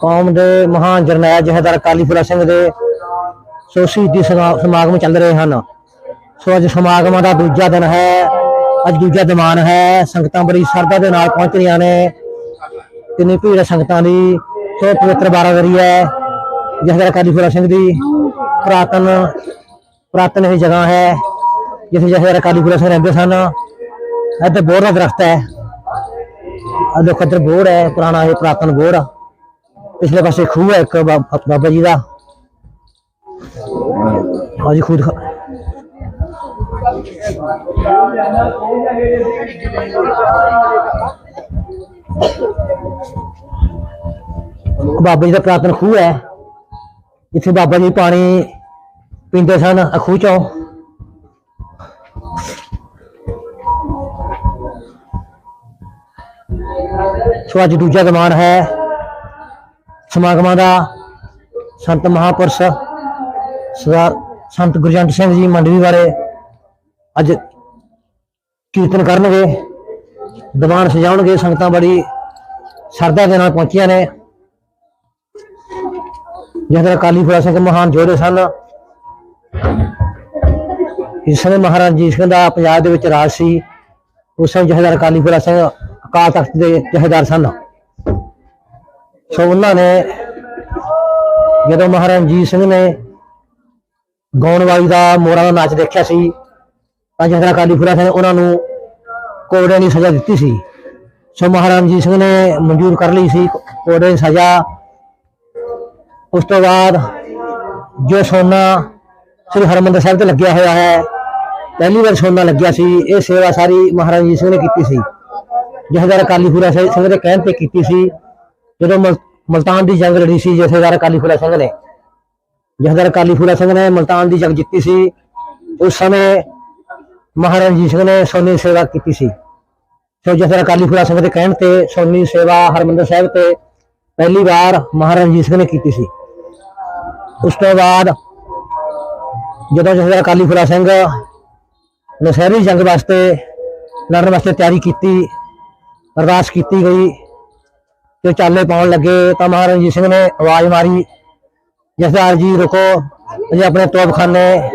ਕੌਮ ਦੇ ਮਹਾਨ ਜਰਨੈਲ ਜਹੇਦਾਰ ਕਾਲੀ ਫੁਲਾ ਸਿੰਘ ਦੇ ਸੋ ਸ਼ਹੀਦੀ ਸਮਾ- ਸਮਾਗਮ ਚੱਲ ਰਹੇ ਹਨ। ਸੋ ਅੱਜ ਸਮਾਗਮਾਂ ਦਾ ਦੂਜਾ ਦਿਨ ਹੈ, ਅੱਜ ਦੂਜਾ ਦਿਮਾਨ ਹੈ। ਸੰਗਤਾਂ ਬੜੀ ਸ਼ਰਧਾ ਦੇ ਨਾਲ ਪਹੁੰਚ ਰਹੀਆਂ ਨੇ। ਕਿੰਨੀ ਭੀੜ ਸੰਗਤਾਂ ਦੀ। ਸੋ ਪਵਿੱਤਰ ਬਾਰਾਦਰੀ ਹੈ। ਜਹੇਦਾਰ ਕਾਲੀ ਫੁਲਾ ਸਿੰਘ ਦੀ ਪ੍ਰਾਤਨ ਪ੍ਰਾਤਨ ਇਹ ਜਗ੍ਹਾ ਹੈ, ਜਿੱਥੇ ਜਹੇਦਾਰ ਕਾਲੀ ਫੁਲਾ ਸਿੰਘ ਰਹਿੰਦੇ ਸਨ। ਇੱਥੇ ਬੋਰ ਦਾ ਦਰਖਤ ਹੈ। ਆ ਦੇਖੋ ਇੱਧਰ ਬੋਰ ਹੈ, ਪੁਰਾਣਾ ਇਹ ਪੁਰਾਤਨ ਬੋਰ ਆ। ਪਿਛਲੇ ਪਾਸੇ ਖੂਹ ਹੈ ਇੱਕ ਬਾ- ਬਾਬਾ ਜੀ ਦਾ ਆਜੀ ਖੁਦ ਬਾਬਾ ਜੀ ਦਾ ਪ੍ਰਾਤਨ ਖੂਹ ਹੈ ਜਿੱਥੇ ਬਾਬਾ ਜੀ ਪਾਣੀ ਪੀਂਦੇ ਸਨ ਆ ਖੂਹ ਚੋਂ ਸੋ ਅੱਜ ਦੂਜਾ ਦਿਮਾਨ ਹੈ ਸਮਾਗਮਾਂ ਦਾ ਸੰਤ ਮਹਾਪੁਰਸ਼ ਸਰਦਾਰ ਸੰਤ ਗੁਰਜੰਟ ਸਿੰਘ ਜੀ ਮੰਡਵੀ ਬਾਰੇ ਅੱਜ ਕੀਰਤਨ ਕਰਨਗੇ, ਦੀਵਾਨ ਸਜਾਉਣਗੇ, ਸੰਗਤਾਂ ਬੜੀ ਸ਼ਰਧਾ ਦੇ ਨਾਲ ਪਹੁੰਚੀਆਂ ਨੇ। ਜਿਹੜਾ ਕਾਲੀ ਫੁਲਾ ਸਿੰਘ ਮਹਾਨ ਯੋਧੇ ਸਨ। ਇਸ ਸਮੇਂ ਮਹਾਰਾਜ ਜੀ ਸਿੰਘ ਦਾ ਪੰਜਾਬ ਦੇ ਵਿੱਚ ਰਾਜ ਸੀ। ਉਸ ਸਮੇਂ ਜਹੇਦਾਰ ਕਾਲੀ ਫੁਲਾ ਸਿੰਘ ਅਕਾਲ ਤਖਤ ਦੇ ਜਹੇਦਾਰ ਸਨ। ਸੋ ਉਹਨਾਂ ਨੇ ਜਦੋਂ ਮਹਾਰਾਜਾ ਰਣਜੀਤ ਸਿੰਘ ਨੇ ਗਾਉਣ ਵਾਲੀ ਦਾ ਮੋਰਾਂ ਦਾ ਨਾਚ ਦੇਖਿਆ ਸੀ, ਤਾਂ ਜਹੇਦਾਰ ਅਕਾਲੀ ਫੁਲਾ ਸਿੰਘ ਉਹਨਾਂ ਨੂੰ ਕੋੜੇ ਦੀ ਸਜ਼ਾ ਦਿੱਤੀ ਸੀ। ਸੋ ਮਹਾਰਾਜ ਰਣਜੀਤ ਸਿੰਘ ਨੇ ਮਨਜ਼ੂਰ ਕਰ ਲਈ ਸੀ ਕੋੜੇ ਦੀ ਸਜ਼ਾ। ਉਸ ਤੋਂ ਬਾਅਦ ਜੋ ਸੋਨਾ ਸ੍ਰੀ ਹਰਮੰਦਰ ਸਾਹਿਬ ਤੇ ਲੱਗਿਆ ਹੋਇਆ ਹੈ, ਪਹਿਲੀ ਵਾਰ ਸੋਨਾ ਲੱਗਿਆ ਸੀ, ਇਹ ਸੇਵਾ ਸਾਰੀ ਮਹਾਰਾਜ ਰਣਜੀਤ ਸਿੰਘ ਨੇ ਕੀਤੀ ਸੀ। ਜਥੇਦਾਰ ਅਕਾਲੀ ਫੂਲਾ ਸਿੰਘ ਦੇ ਕਹਿਣ ਤੇ ਕੀਤੀ ਸੀ ਜਦੋਂ ਮਲ- ਮਲਤਾਨ ਦੀ ਜੰਗ ਲੜੀ ਸੀ, ਜਥੇਦਾਰ ਅਕਾਲੀ ਫੂਲਾ ਸਿੰਘ ਨੇ। ਜਥੇਦਾਰ ਅਕਾਲੀ ਫੂਲਾ ਸਿੰਘ ਨੇ ਮਲਤਾਨ ਦੀ ਜੰਗ ਜਿੱਤੀ ਸੀ। ਉਸ ਸਮੇਂ ਮਹਾਰਾਜ ਜੀ ਸਿੰਘ ਨੇ ਸੋਨੀ ਦੀ ਸੇਵਾ ਕੀਤੀ ਸੀ। ਸੋ ਜਥੇਦਾਰ ਅਕਾਲੀ ਫੂਲਾ ਸਿੰਘ ਦੇ ਕਹਿਣ ਤੇ ਸੋਨੀ ਸੇਵਾ ਹਰਮੰਦਰ ਸਾਹਿਬ ਤੇ ਪਹਿਲੀ ਵਾਰ ਮਹਾਰਾਜ ਜੀ ਸਿੰਘ ਨੇ ਕੀਤੀ ਸੀ। ਉਸ ਤੋਂ ਬਾਅਦ ਜਦੋਂ ਜਥੇਦਾਰ ਅਕਾਲੀ ਫੂਲਾ ਸਿੰਘ ਨਸ਼ਹਿਰੀ ਜੰਗ ਵਾਸਤੇ ਲੜਨ ਵਾਸਤੇ ਤਿਆਰੀ ਕੀਤੀ, ਅਰਦਾਸ ਕੀਤੀ ਗਈ ਤੇ ਚਾਲੇ ਪਾਉਣ ਲੱਗੇ ਤਾਂ ਮਹਾਰਾਜ ਜੀ ਸਿੰਘ ਨੇ ਆਵਾਜ਼ ਮਾਰੀ, ਜਸਦਾਰ ਜੀ, ਰੁਕੋ। ਅਜੇ ਆਪਣੇ ਤੋਪਖਾਨੇ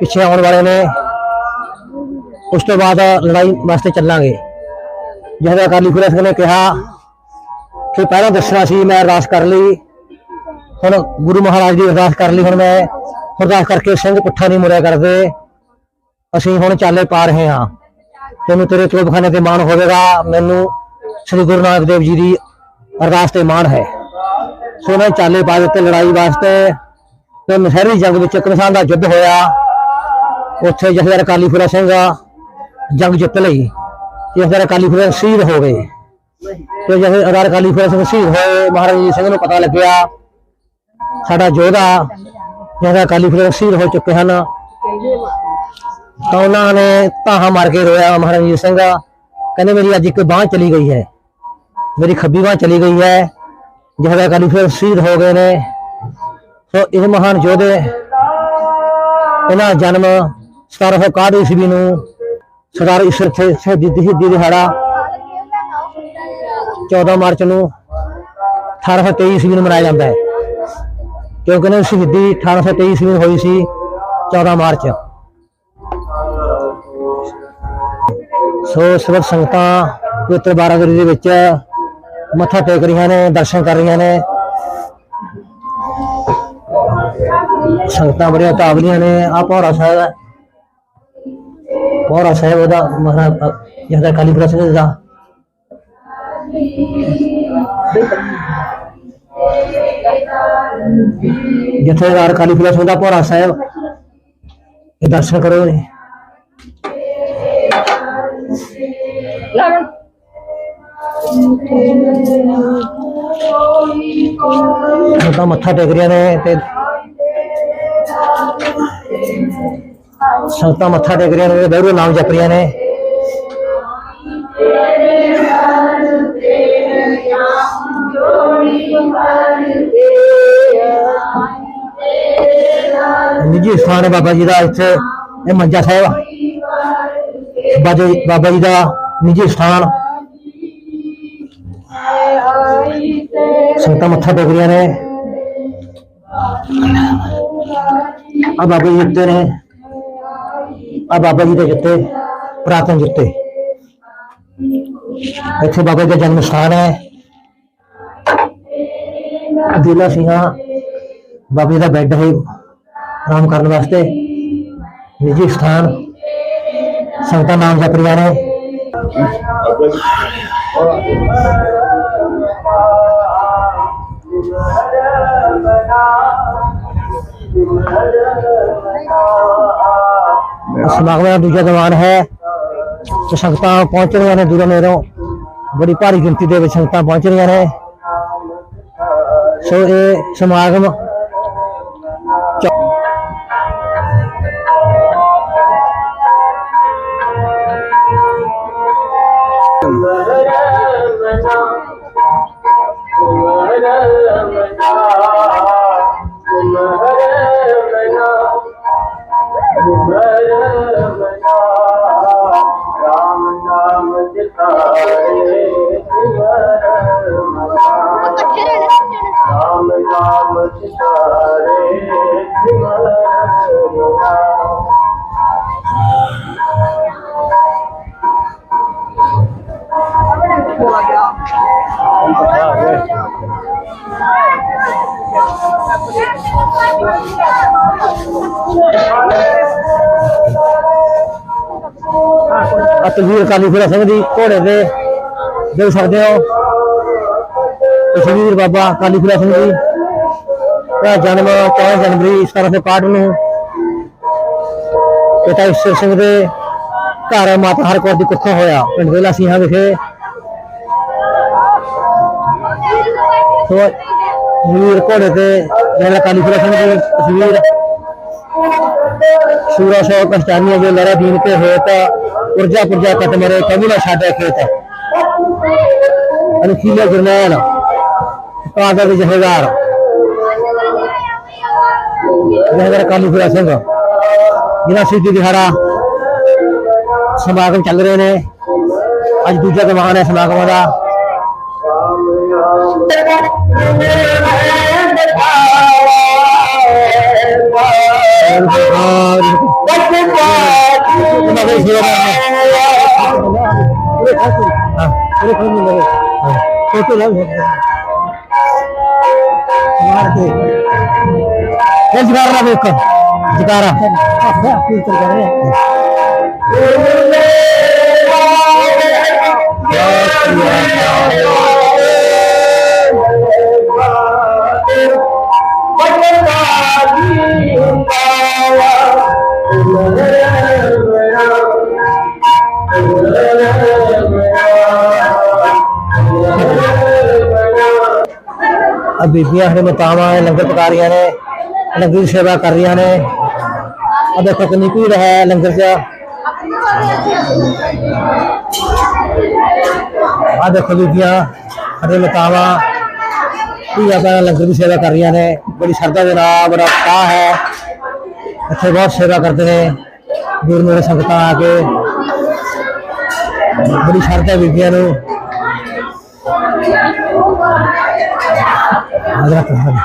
ਪਿੱਛੇ ਆਉਣ ਵਾਲੇ ਨੇ। ਉਸ ਤੋਂ ਬਾਅਦ ਲੜਾਈ ਵਾਸਤੇ ਚੱਲਾਂਗੇ। ਜਸਦਾਰ ਕਾਲੀ ਖੁਰਾ ਸਿੰਘ ਨੇ ਕਿਹਾ ਕਿ ਪਹਿਲਾਂ ਦੱਸਣਾ ਸੀ, ਮੈਂ ਅਰਦਾਸ ਕਰ ਲਈ। ਹੁਣ ਗੁਰੂ ਮਹਾਰਾਜ ਦੀ ਅਰਦਾਸ ਕਰ ਲਈ, ਹੁਣ ਮੈਂ ਅਰਦਾਸ ਕਰਕੇ ਸਿੰਘ ਪੁੱਠਾ ਨਹੀਂ ਮੁੜਿਆ ਕਰਦੇ। ਅਸੀਂ ਹੁਣ ਚਾਲੇ ਪਾ ਰਹੇ ਹਾਂ। ਤੈਨੂੰ ਤੇਰੇ ਤੋਪਖਾਨੇ ਤੇ ਮਾਣ ਹੋਵੇਗਾ। ਮੈਨੂੰ ਸ੍ਰੀ ਗੁਰੂ ਨਾਨਕ ਦੇਵ ਜੀ ਦੀ ਅਰਦਾਸ ਤੇ ਮਾਣ ਹੈ। ਸੋ ਉਹਨਾਂ ਨੇ ਚਾਲੇ ਪਾ ਦਿੱਤੇ ਲੜਾਈ ਵਾਸਤੇ। ਤੇ ਨਸ਼ਹਿਰੀ ਜੰਗ ਵਿੱਚ ਕਿਸਾਨ ਦਾ ਯੁੱਧ ਹੋਇਆ। ਉੱਥੇ ਜਥੇਦਾਰ ਅਕਾਲੀ ਫੂਲਾ ਸਿੰਘ ਜੰਗ ਜਿੱਤ ਲਈ। ਜਥੇਦਾਰ ਕਾਲੀ ਫੂਲਾ ਸਿੰਘ ਸ਼ਹੀਦ ਹੋ ਗਏ। ਤੇ ਜਥੇਦਾਰ ਅਕਾਲੀ ਫੂਲਾ ਸਿੰਘ ਸ਼ਹੀਦ ਹੋਏ। ਮਹਾਰਾਜ ਜੀ ਸਿੰਘ ਨੂੰ ਪਤਾ ਲੱਗਿਆ। ਸਾਡਾ ਯੋਧਾ ਜਿਹੜਾ ਅਕਾਲੀ ਫੂਲਾ ਸ਼ਹੀਦ ਹੋ ਚੁੱਕੇ ਹਨ। ਤਾਂ ਉਹਨਾਂ ਨੇ ਤਾਹਾ ਮਾਰ ਕੇ ਰੋਇਆ ਮਹਾਰਾਜ ਜੀ ਸਿੰਘ। ਕਹਿੰਦੇ ਮੇਰੀ ਅੱਜ ਇੱਕ ਬਾਹ ਚਲੀ ਗਈ ਹੈ। ਮੇਰੀ ਖੱਬੀ ਬਾਹ ਚਲੀ ਗਈ ਹੈ। ਜਿਹੜਾ ਕਾਲੀ ਫਿਰ ਸ਼ਹੀਦ ਹੋ ਗਏ ਨੇ। ਸੋ ਇਹ ਮਹਾਨ ਯੋਧੇ ਇਹਨਾਂ ਦਾ ਜਨਮ 1761 ਈਸਵੀ ਨੂੰ ਸਰਦਾਰ ਈਸ਼ਰ ਸੇ ਸ਼ਹੀਦੀ ਸ਼ਹੀਦੀ ਦਿਹਾੜਾ 14 ਮਾਰਚ ਨੂੰ 1823 ਈਸਵੀ ਨੂੰ ਮਨਾਇਆ ਜਾਂਦਾ ਹੈ। ਕਿਉਂਕਿ ਇਹਨਾਂ ਦੀ ਸ਼ਹੀਦੀ 1823 ਈਸਵੀ ਨੂੰ ਹੋਈ ਸੀ 14 ਮਾਰਚ। ਸੋ ਸਰਬ ਸੰਗਤਾਂ ਪਵਿੱਤਰ ਬਾਰਾਦਰੀ ਦੇ ਵਿੱਚ ਮੱਥਾ ਟੇਕ ਰਹੀਆਂ ਨੇ, ਦਰਸ਼ਨ ਕਰ ਰਹੀਆਂ ਨੇ। ਸੰਗਤਾਂ ਬੜੀਆਂ ਤਾਵਲੀਆਂ ਨੇ। ਆ ਪੌੜਾ ਸਾਹਿਬ ਹੈ। ਪੌੜਾ ਸਾਹਿਬ ਉਹਦਾ ਮਹਾਰਾਜ ਜਿਹਦਾ ਕਾਲੀਪੁਰਾ ਸਿੰਘ ਦਾ। ਜਥੇਦਾਰ ਕਾਲੀਪੁਰਾ ਸਿੰਘ ਦਾ ਪੌੜਾ ਸਾਹਿਬ, ਇਹ ਦਰਸ਼ਨ ਕਰੋ ਜੀ। ਉਹ ਤਾਂ ਮੱਥਾ ਟੇਕ ਰਹੀਆਂ ਨੇ ਤੇ ਸੰਗਤਾਂ ਮੱਥਾ ਟੇਕ ਰਹੀਆਂ ਨੇ ਤੇ ਨਾਮ ਜਪ ਰਹੀਆਂ ਨੇ। ਨਿੱਜੀ ਸਥਾਨ ਹੈ ਬਾਬਾ ਜੀ ਦਾ, ਇੱਥੇ ਇਹ ਮੰਜਾ ਸਾਹਿਬ ਬਾਬਾ ਜੀ ਦਾ ਨਿੱਜੀ ਸਥਾਨ। ਸੰਗਤਾਂ ਮੱਥਾ ਟੇਕ ਰਹੀਆਂ ਨੇ। ਆ ਬਾਬਾ ਜੀ ਜੁੱਤੇ ਨੇ। ਆ ਬਾਬਾ ਜੀ ਦੇ ਜੁੱਤੇ, ਪ੍ਰਾਤਨ ਜੁੱਤੇ। ਇੱਥੇ ਬਾਬਾ ਜੀ ਦਾ ਜਨਮ ਸਥਾਨ ਹੈ। ਅਬਦੁੱਲਾ ਸਿੰਘਾ ਬਾਬਾ ਜੀ ਦਾ ਬੈੱਡ ਹੈ ਆਰਾਮ ਕਰਨ ਵਾਸਤੇ। ਨਿੱਜੀ ਸਥਾਨ। ਸੰਗਤਾਂ ਨਾਮ ਜਪ ਰਹੀਆਂ ਨੇ। ਸਮਾਗਮ ਦਾ ਦੂਜਾ ਦੀਵਾਨ ਹੈ। ਤੇ ਸੰਗਤਾਂ ਪਹੁੰਚ ਰਹੀਆਂ ਨੇ ਦੂਰੋਂ ਨੇੜੋਂ ਬੜੀ ਭਾਰੀ ਗਿਣਤੀ ਦੇ ਵਿੱਚ ਸੰਗਤਾਂ ਪਹੁੰਚ ਰਹੀਆਂ ਨੇ। ਸੋ ਇਹ ਸਮਾਗਮ ਤਸਵੀਰ ਕਾਲੀ ਫੂਲਾ ਸਿੰਘ ਦੀ ਘੋੜੇ ਤੇ ਦੇਖ ਸਕਦੇ ਹੋ। ਤਸਵੀਰ ਬਾਬਾ ਕਾਲੀ ਫੂਲਾ ਸਿੰਘ ਜੀ ਦਾ ਜਨਮ 14 ਜਨਵਰੀ 1761 ਨੂੰ। ਪਿਤਾ ਈਸ਼ਰ ਸਿੰਘ ਦੇ ਘਰ ਮਾਤਾ ਹਰਕੌਰ ਦੀ ਕੁੱਖੋਂ ਹੋਇਆ, ਪਿੰਡ ਵੇਲਾ ਸਿੰਘਾਂ ਵਿਖੇ। ਸੋ ਤਸਵੀਰ ਘੋੜੇ ਤੇ ਜਿਹੜਾ ਕਾਲੀ ਫੂਲਾ ਸਿੰਘ ਦੀ ਤਸਵੀਰ। ਸੂਰਾ ਸੋ ਕਸ਼ਤਾਨੀਆਂ ਦੇ ਲੜਾ ਦੀਨ ਕੇ ਹੋਇਆ ਤਾਂ ਪੁਰਜਾ ਕਤ ਮਰੇ ਕਬੀ ਨਾ ਛਾੜੇ ਖੇਤ ਅਨਖੀਲੇ ਗੁਰਨੈਣ ਕਾਦਰ ਦੇ ਜਹੇਦਾਰ ਜਹੇਦਾਰ ਕਾਲੀ ਫੂਲਾ ਸਿੰਘ ਜਿਹਨਾਂ ਸਿੱਧੀ ਦਿਹਾੜਾ ਸਮਾਗਮ ਚੱਲ ਰਹੇ ਨੇ ਅੱਜ ਦੂਜਾ ਦੀਵਾਨ ਹੈ ਸਮਾਗਮਾਂ ਦਾ ਉਹਨਾਂ ਦੇ ਆ ਬੀਬੀਆਂ ਹਰੇ ਮਤਾਵਾਂ ਲੰਗਰ ਪਕਾ ਰਹੀਆਂ ਨੇ, ਲੰਗਰ ਦੀ ਸੇਵਾ ਕਰ ਰਹੀਆਂ ਨੇ। ਆ ਦੇਖੋ ਕਿੰਨੀ ਭੀੜ ਹੈ ਲੰਗਰ 'ਚ। ਆ ਦੇਖੋ ਬੀਬੀਆਂ, ਹਰੇ ਮਤਾਵਾਂ ਧੀਆਂ ਭੈਣਾਂ ਲੰਗਰ ਦੀ ਸੇਵਾ ਕਰ ਰਹੀਆਂ ਨੇ। ਬੜੀ ਸ਼ਰਧਾ ਦੇ ਨਾਲ, ਬੜਾ ਉਤਸ਼ਾਹ ਹੈ। ਇੱਥੇ ਬਹੁਤ ਸੇਵਾ ਕਰਦੇ ਨੇ। ਦੂਰ ਮੇਰੇ ਸੰਗਤਾਂ ਆ ਕੇ। ਬੜੀ ਸ਼ਰਧਾ ਬੀਬੀਆਂ ਨੂੰ। ਹਜ਼ਰਤ ਮੁਹੰਮਦ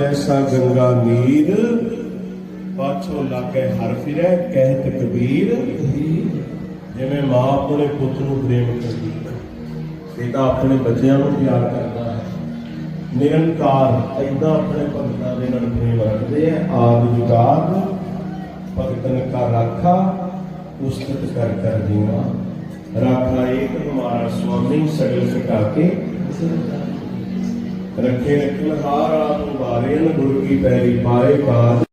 ਐਸਾ ਗੰਗਾ ਨੀਰ। ਪਾਛੋ ਲਾਗੇ ਹਰ ਫਿਰੈ ਕਹਿਤ ਕਬੀਰ। ਜਿਵੇਂ ਮਾਂ ਆਪਣੇ ਪੁੱਤ ਨੂੰ ਪ੍ਰੇਮ ਕਰਦੀ ਹੈ, ਪਿਤਾ ਆਪਣੇ ਬੱਚਿਆਂ ਨੂੰ ਪਿਆਰ ਕਰਦਾ ਹੈ। ਨਿਰੰਕਾਰ ਏਦਾਂ ਆਪਣੇ ਭਗਤਾਂ ਦੇ ਨਾਲ ਪ੍ਰੇਮ ਰੱਖਦੇ ਆ ਆਦ ਜੁਗਾਦ ਭਗਤਨ ਕਾ ਰਾਖਾ, ਉਸਤਤ ਕਰ ਕਰ ਦੀਵਾ। ਰਾਖਾ ਏਕ ਹਮਾਰਾ ਸੁਆਮੀ, ਸਗਲ ਸਿਕਾ ਕੇ ਰੱਖੇ ਰਖਨ ਹਾਰ ਆਪ ਵਾਰੇ ਗੁਰੂ ਕੀ ਪੈਰੀ ਪਾਏ ਬਾਦ